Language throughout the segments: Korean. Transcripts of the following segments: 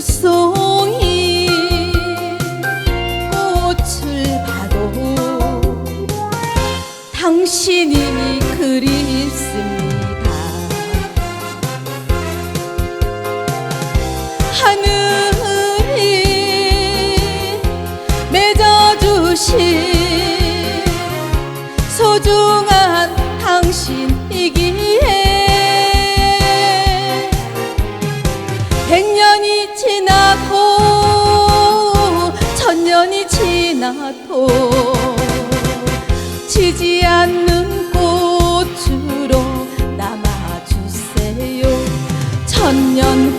두송이 꽃을 봐도 당신이 그립습니다. 하늘이 맺어주신 소중한 당신 나도 지지 않는 꽃으로 남아주세요. 천년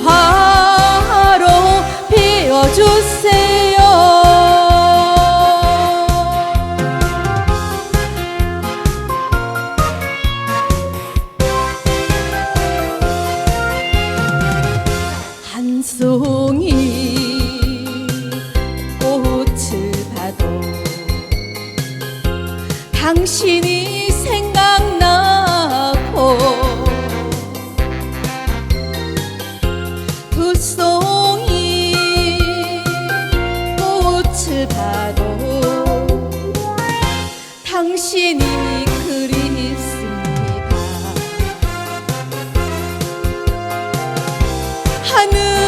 당신이 생각나고 두 송이 꽃을 봐도 당신이 그립습니다. 하늘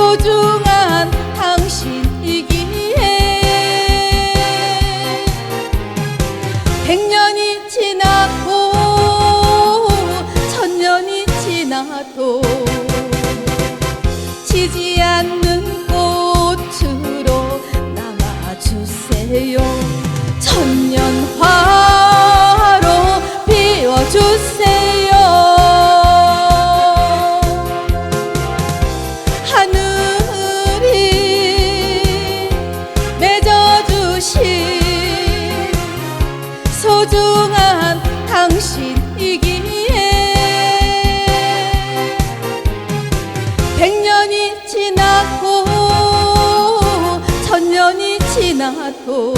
소중한 당신이기에. 백년이 지나고 천년이 지나도 지지 않는 꽃으로 남아주세요. 천년 소중한 당신이기에 백년이 지나고 천년이 지나도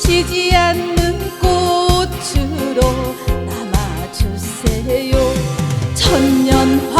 지지 않는 꽃으로 남아주세요. 천년화